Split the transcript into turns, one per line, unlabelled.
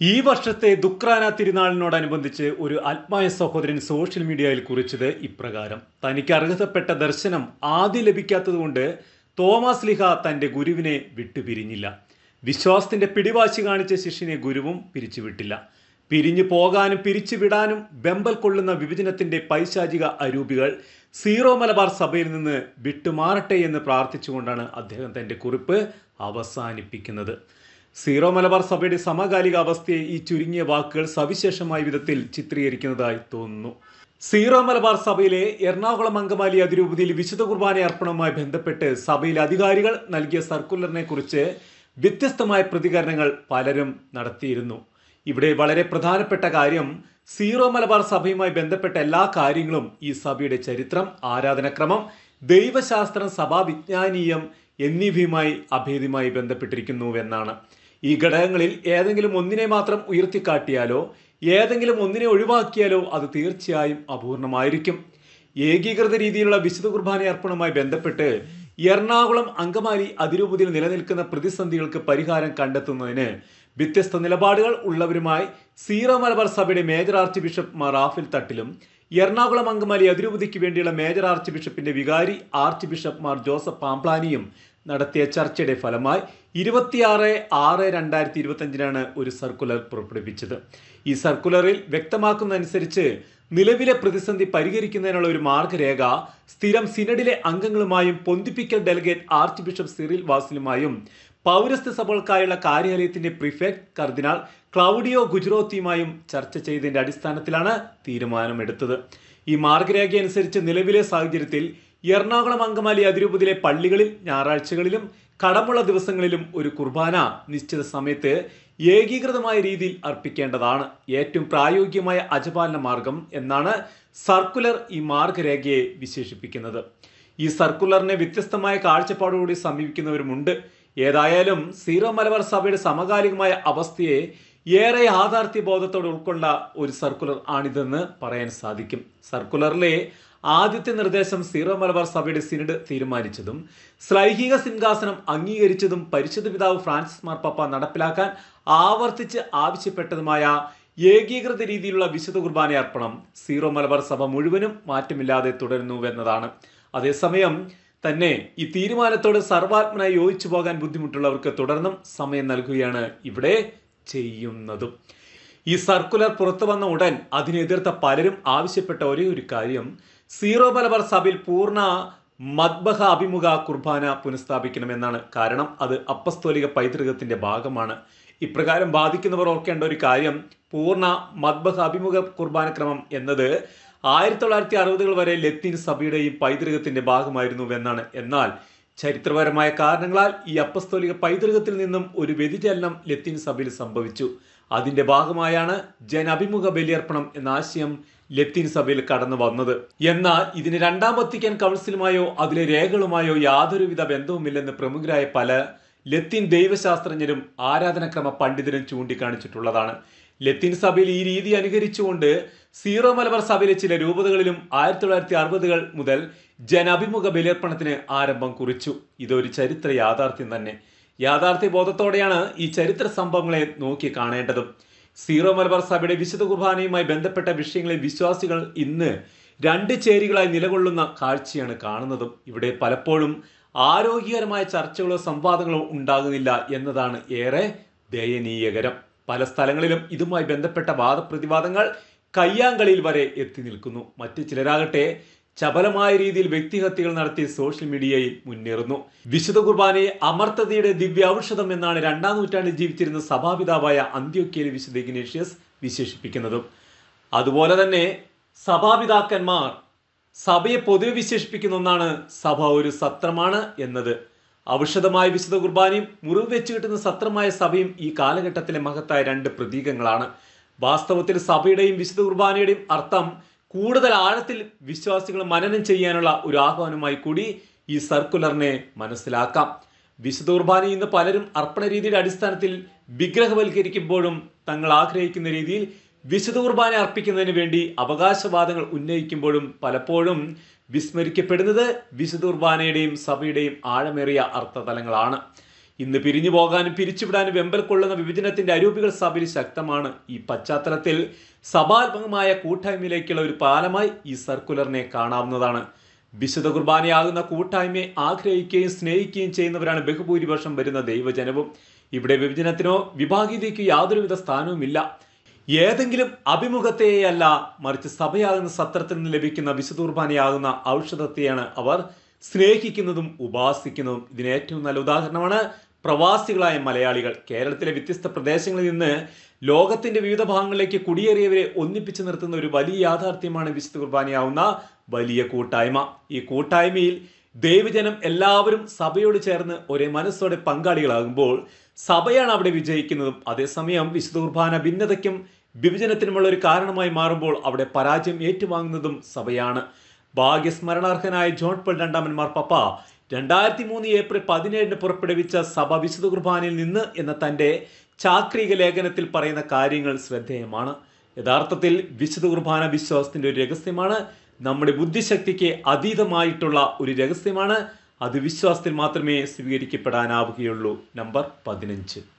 ഈ വർഷത്തെ ദുക്രാന തിരുനാളിനോടനുബന്ധിച്ച് ഒരു ആത്മായ സഹോദരൻ സോഷ്യൽ മീഡിയയിൽ കുറിച്ചത് ഇപ്രകാരം. തനിക്ക് അർഹതപ്പെട്ട ദർശനം ആദ്യം ലഭിക്കാത്തതുകൊണ്ട് തോമസ് ലിഹ തന്റെ ഗുരുവിനെ വിട്ടുപിരിഞ്ഞില്ല. വിശ്വാസത്തിന്റെ പിടിവാശി കാണിച്ച ശിഷ്യനെ ഗുരുവും പിരിച്ചുവിട്ടില്ല. പിരിഞ്ഞു പോകാനും പിരിച്ചുവിടാനും ബെമ്പൽ കൊള്ളുന്ന വിഭജനത്തിന്റെ പൈശാചിക അരൂപികൾ സീറോ മലബാർ സഭയിൽ നിന്ന് വിട്ടുമാറട്ടെ എന്ന് പ്രാർത്ഥിച്ചുകൊണ്ടാണ് അദ്ദേഹം തന്റെ കുറിപ്പ് അവസാനിപ്പിക്കുന്നത്. സീറോ മലബാർ സഭയുടെ സമകാലിക അവസ്ഥയെ ഈ ചുരുങ്ങിയ വാക്കുകൾ സവിശേഷമായ വിധത്തിൽ ചിത്രീകരിക്കുന്നതായി തോന്നുന്നു. സീറോ മലബാർ സഭയിലെ എറണാകുളം അങ്കമാലി അതിരൂപതയിൽ വിശുദ്ധ കുർബാന അർപ്പണവുമായി ബന്ധപ്പെട്ട് സഭയിലെ അധികാരികൾ നൽകിയ സർക്കുലറിനെ കുറിച്ച് വ്യത്യസ്തമായ പ്രതികരണങ്ങൾ പലരും നടത്തിയിരുന്നു. ഇവിടെ വളരെ പ്രധാനപ്പെട്ട കാര്യം സീറോ മലബാർ സഭയുമായി ബന്ധപ്പെട്ട എല്ലാ കാര്യങ്ങളും ഈ സഭയുടെ ചരിത്രം ആരാധനക്രമം ദൈവശാസ്ത്രം സഭാവിജ്ഞാനീയം എന്നിവയുമായി അഭേദ്യമായി ബന്ധപ്പെട്ടിരിക്കുന്നുവെന്നാണ് ഈ ഘടകങ്ങളിൽ ഏതെങ്കിലും ഒന്നിനെ മാത്രം ഉയർത്തിക്കാട്ടിയാലോ ഏതെങ്കിലും ഒന്നിനെ ഒഴിവാക്കിയാലോ അത് തീർച്ചയായും അപൂർണമായിരിക്കും. ഏകീകൃത രീതിയിലുള്ള വിശുദ്ധ കുർബാന അർപ്പണവുമായി ബന്ധപ്പെട്ട് എറണാകുളം അങ്കമാലി അതിരൂപതയിൽ നിലനിൽക്കുന്ന പ്രതിസന്ധികൾക്ക് പരിഹാരം കണ്ടെത്തുന്നതിന് വ്യത്യസ്ത നിലപാടുകൾ ഉള്ളവരുമായി സീറോ മലബാർ സഭയുടെ major archbishop Mar Raphael തട്ടിലും എറണാകുളം അങ്കമാലി അതിരൂപതയ്ക്ക് വേണ്ടിയുള്ള മേജർ ആർച്ച് ബിഷപ്പിന്റെ വികാരി ആർച്ച് ബിഷപ്പ് മാർ ജോസഫ് പാംപ്ലാനിയും നടത്തിയ ചർച്ചയുടെ ഫലമായി ഇരുപത്തിയാറ് ആറ് രണ്ടായിരത്തി ഇരുപത്തഞ്ചിനാണ് ഒരു സർക്കുലർ പുറപ്പെടുവിച്ചത്. ഈ സർക്കുലറിൽ വ്യക്തമാക്കുന്നതനുസരിച്ച് നിലവിലെ പ്രതിസന്ധി പരിഹരിക്കുന്നതിനുള്ള ഒരു മാർഗരേഖ സ്ഥിരം സിനഡിലെ അംഗങ്ങളുമായും പൊന്തിപ്പിക്കൽ ഡെലിഗേറ്റ് ആർച്ച് ബിഷപ്പ് സിറിൽ വാസിലുമായും പൗരസ്ത്യ സഭകൾക്കായുള്ള കാര്യാലയത്തിന്റെ പ്രിഫെക്ട് കർദിനാൾ ക്ലൗഡിയോ ഗുജറോത്തിയുമായും ചർച്ച ചെയ്തതിന്റെ അടിസ്ഥാനത്തിലാണ് തീരുമാനമെടുത്തത്. ഈ മാർഗരേഖയനുസരിച്ച് നിലവിലെ സാഹചര്യത്തിൽ എറണാകുളം അങ്കമാലി അതിരൂപതിലെ പള്ളികളിൽ ഞായറാഴ്ചകളിലും കടമുള്ള ദിവസങ്ങളിലും ഒരു കുർബാന നിശ്ചിത സമയത്ത് ഏകീകൃതമായ രീതിയിൽ അർപ്പിക്കേണ്ടതാണ്. ഏറ്റവും പ്രായോഗികമായ അജപാലന മാർഗം എന്നാണ് സർക്കുലർ ഈ മാർഗരേഖയെ വിശേഷിപ്പിക്കുന്നത്. ഈ സർക്കുലറിനെ വ്യത്യസ്തമായ കാഴ്ചപ്പാടുകൂടി സമീപിക്കുന്നവരുമുണ്ട്. ഏതായാലും സീറോ മലബാർ സഭയുടെ സമകാലികമായ അവസ്ഥയെ ഏറെ യാഥാർത്ഥ്യ ബോധത്തോടെ ഉൾക്കൊണ്ട ഒരു സർക്കുലർ ആണിതെന്ന് പറയാൻ സാധിക്കും. സർക്കുലറിലെ ആദ്യത്തെ നിർദ്ദേശം സീറോ മലബാർ സഭയുടെ സിനഡ് തീരുമാനിച്ചതും സ്ലൈഹിക സിംഹാസനം അംഗീകരിച്ചതും പരിശുദ്ധ പിതാവ് ഫ്രാൻസിസ് മാർപ്പാപ്പ നടപ്പിലാക്കാൻ ആവർത്തിച്ച് ആവശ്യപ്പെട്ടതുമായ ഏകീകൃത രീതിയിലുള്ള വിശുദ്ധ കുർബാന അർപ്പണം സീറോ മലബാർ സഭ മുഴുവനും മാറ്റമില്ലാതെ തുടരുന്നുവെന്നതാണ് അതേസമയം തന്നെ ഈ തീരുമാനത്തോട് സർവാത്മനായി യോജിച്ചു പോകാൻ ബുദ്ധിമുട്ടുള്ളവർക്ക് തുടർന്നും സമയം നൽകുകയാണ്. ഇവിടെ ചെയ്യുന്നതും. ഈ സർക്കുലർ പുറത്തു വന്ന ഉടൻ അതിനെതിർത്ത പലരും ആവശ്യപ്പെട്ട ഒരേ ഒരു കാര്യം സീറോ മലബാർ സഭയിൽ പൂർണ മദ്ബഹ അഭിമുഖ കുർബാന പുനഃസ്ഥാപിക്കണമെന്നാണ്. കാരണം അത് അപ്പസ്തോലിക പൈതൃകത്തിന്റെ ഭാഗമാണ്. ഇപ്രകാരം ബാധിക്കുന്നവർ ഓർക്കേണ്ട ഒരു കാര്യം പൂർണ മദ്ബഹ അഭിമുഖ കുർബാന ക്രമം എന്നത് ആയിരത്തി തൊള്ളായിരത്തി അറുപതുകൾ വരെ ലത്തീൻ സഭയുടെയും പൈതൃകത്തിന്റെ ഭാഗമായിരുന്നുവെന്നാണ് എന്നാൽ ചരിത്രപരമായ കാരണങ്ങളാൽ ഈ അപ്പസ്തോലിക പൈതൃകത്തിൽ നിന്നും ഒരു വ്യതിചലനം ലത്തീൻ സഭയിൽ സംഭവിച്ചു. അതിന്റെ ഭാഗമായാണ് ജനഭിമുഖ ബലിയർപ്പണം എന്ന ആശയം ലത്തീൻ സഭയിൽ കടന്നു വന്നത്. എന്നാൽ ഇതിന് രണ്ടാം വത്തിക്കാൻ കൗൺസിലുമായോ അതിലെ രേഖകളുമായോ യാതൊരുവിധ ബന്ധവുമില്ലെന്ന് പ്രമുഖരായ പല ലത്തീൻ ദൈവശാസ്ത്രജ്ഞരും ആരാധനക്രമ പണ്ഡിതരും ചൂണ്ടിക്കാണിച്ചിട്ടുള്ളതാണ്. ലത്തീൻ സഭയിൽ ഈ രീതി അനുകരിച്ചുകൊണ്ട് സീറോ മലബാർ സഭയിലെ ചില രൂപതകളിലും ആയിരത്തി തൊള്ളായിരത്തി അറുപതുകൾ മുതൽ ജനാഭിമുഖ ബലിയർപ്പണത്തിന് ആരംഭം കുറിച്ചു. ഇതൊരു ചരിത്ര യാഥാർത്ഥ്യം തന്നെ. യാഥാർത്ഥ്യ ബോധത്തോടെയാണ് ഈ ചരിത്ര സംഭവങ്ങളെ നോക്കി കാണേണ്ടതും. സീറോ മലബാർ സഭയുടെ വിശുദ്ധ കുർബാനയുമായി ബന്ധപ്പെട്ട വിഷയങ്ങളിൽ വിശ്വാസികൾ ഇന്ന് രണ്ട് ചേരികളായി നിലകൊള്ളുന്ന കാഴ്ചയാണ് കാണുന്നതും. ഇവിടെ പലപ്പോഴും ആരോഗ്യകരമായ ചർച്ചകളോ സംവാദങ്ങളോ ഉണ്ടാകുന്നില്ല എന്നതാണ് ഏറെ ദയനീയകരം. പല സ്ഥലങ്ങളിലും ഇതുമായി ബന്ധപ്പെട്ട വാദപ്രതിവാദങ്ങൾ കയ്യാങ്കളിയിൽ വരെ എത്തി നിൽക്കുന്നു. മറ്റു ചിലരാകട്ടെ ചപലമായ രീതിയിൽ വ്യക്തിഹത്യകൾ നടത്തി സോഷ്യൽ മീഡിയയിൽ മുന്നേറുന്നു. വിശുദ്ധ കുർബാനയെ അമർത്തതയുടെ ദിവ്യ ഔഷധം എന്നാണ് രണ്ടാം നൂറ്റാണ്ടിൽ ജീവിച്ചിരുന്ന സഭാപിതാവായ അന്ത്യോക്കിയയിലെ വിശുദ്ധ ഇഗ്നേഷ്യസ് വിശേഷിപ്പിക്കുന്നതും. അതുപോലെ തന്നെ സഭാപിതാക്കന്മാർ സഭയെ പൊതുവെ വിശേഷിപ്പിക്കുന്ന ഒന്നാണ് സഭ ഒരു സത്രമാണ് എന്നത്. ഔഷധമായ വിശുദ്ധ കുർബാനയും മുറിവ് വെച്ച് കിട്ടുന്ന സത്രമായ സഭയും ഈ കാലഘട്ടത്തിലെ മഹത്തായ രണ്ട് പ്രതീകങ്ങളാണ്. വാസ്തവത്തിൽ സഭയുടെയും വിശുദ്ധ കുർബാനയുടെയും അർത്ഥം കൂടുതൽ ആഴത്തിൽ വിശ്വാസികൾ മനനം ചെയ്യാനുള്ള ഒരു ആഹ്വാനമായി കൂടി ഈ സർക്കുലറിനെ മനസ്സിലാക്കാം. വിശുദ്ധ കുർബാന ഇന്ന് പലരും അർപ്പണ രീതിയുടെ അടിസ്ഥാനത്തിൽ വിഗ്രഹവൽക്കരിക്കുമ്പോഴും തങ്ങൾ ആഗ്രഹിക്കുന്ന രീതിയിൽ വിശുദ്ധ കുർബാന അർപ്പിക്കുന്നതിന് വേണ്ടി അവകാശവാദങ്ങൾ ഉന്നയിക്കുമ്പോഴും പലപ്പോഴും വിസ്മരിക്കപ്പെടുന്നത് വിശുദ്ധ കുർബാനയുടെയും സഭയുടെയും ആഴമേറിയ അർത്ഥതലങ്ങളാണ്. ഇന്ന് പിരിഞ്ഞു പോകാനും പിരിച്ചുവിടാനും വെമ്പൽ കൊള്ളുന്ന വിഭജനത്തിന്റെ അരൂപികൾ സഭയിൽ ശക്തമാണ്. ഈ പശ്ചാത്തലത്തിൽ സഭാത്മകമായ കൂട്ടായ്മയിലേക്കുള്ള ഒരു പാലമായി ഈ സർക്കുലറിനെ കാണാവുന്നതാണ്. വിശുദ്ധ കുർബാനയാകുന്ന കൂട്ടായ്മയെ ആഗ്രഹിക്കുകയും സ്നേഹിക്കുകയും ചെയ്യുന്നവരാണ് ബഹുഭൂരിപക്ഷം വരുന്ന ദൈവജനവും. ഇവിടെ വിഭജനത്തിനോ വിഭാഗീയതയ്ക്കോ യാതൊരുവിധ സ്ഥാനവുമില്ല. ഏതെങ്കിലും അഭിമുഖത്തെയല്ല മറിച്ച് സഭയാകുന്ന സത്രത്തിൽ നിന്ന് ലഭിക്കുന്ന വിശുദ്ധൂർബാനയാകുന്ന ഔഷധത്തെയാണ് അവർ സ്നേഹിക്കുന്നതും ഉപാസിക്കുന്നതും. ഇതിന് ഏറ്റവും നല്ല ഉദാഹരണമാണ് പ്രവാസികളായ മലയാളികൾ. കേരളത്തിലെ വ്യത്യസ്ത പ്രദേശങ്ങളിൽ നിന്ന് ലോകത്തിന്റെ വിവിധ ഭാഗങ്ങളിലേക്ക് കുടിയേറിയവരെ ഒന്നിപ്പിച്ചു നിർത്തുന്ന ഒരു വലിയ യാഥാർത്ഥ്യമാണ് വിശുദ്ധ കുർബാനയാവുന്ന വലിയ കൂട്ടായ്മ. ഈ കൂട്ടായ്മയിൽ ദൈവജനം എല്ലാവരും സഭയോട് ചേർന്ന് ഒരേ മനസ്സോടെ പങ്കാളികളാകുമ്പോൾ സഭയാണ് അവിടെ വിജയിക്കുന്നതും. അതേസമയം വിശുദ്ധ കുർബാന ഭിന്നതയ്ക്കും വിഭജനത്തിനുമുള്ള ഒരു കാരണമായി മാറുമ്പോൾ അവിടെ പരാജയം ഏറ്റുവാങ്ങുന്നതും സഭയാണ്. ഭാഗ്യസ്മരണാർഹനായ ജോൺ പോൾ രണ്ടാമൻ പപ്പ രണ്ടായിരത്തി മൂന്ന് ഏപ്രിൽ പതിനേഴിന് പുറപ്പെടുവിച്ച സഭ വിശുദ്ധ കുർബാനയിൽ നിന്ന് എന്ന തന്റെ ചാക്രിക ലേഖനത്തിൽ പറയുന്ന കാര്യങ്ങൾ ശ്രദ്ധേയമാണ്. യഥാർത്ഥത്തിൽ വിശുദ്ധ കുർബാന വിശ്വാസത്തിന്റെ ഒരു രഹസ്യമാണ്. നമ്മുടെ ബുദ്ധിശക്തിക്ക് അതീതമായിട്ടുള്ള ഒരു രഹസ്യമാണ്. അത് വിശ്വാസത്തിൽ മാത്രമേ സ്വീകരിക്കപ്പെടാനാവുകയുള്ളൂ. നമ്പർ പതിനഞ്ച്.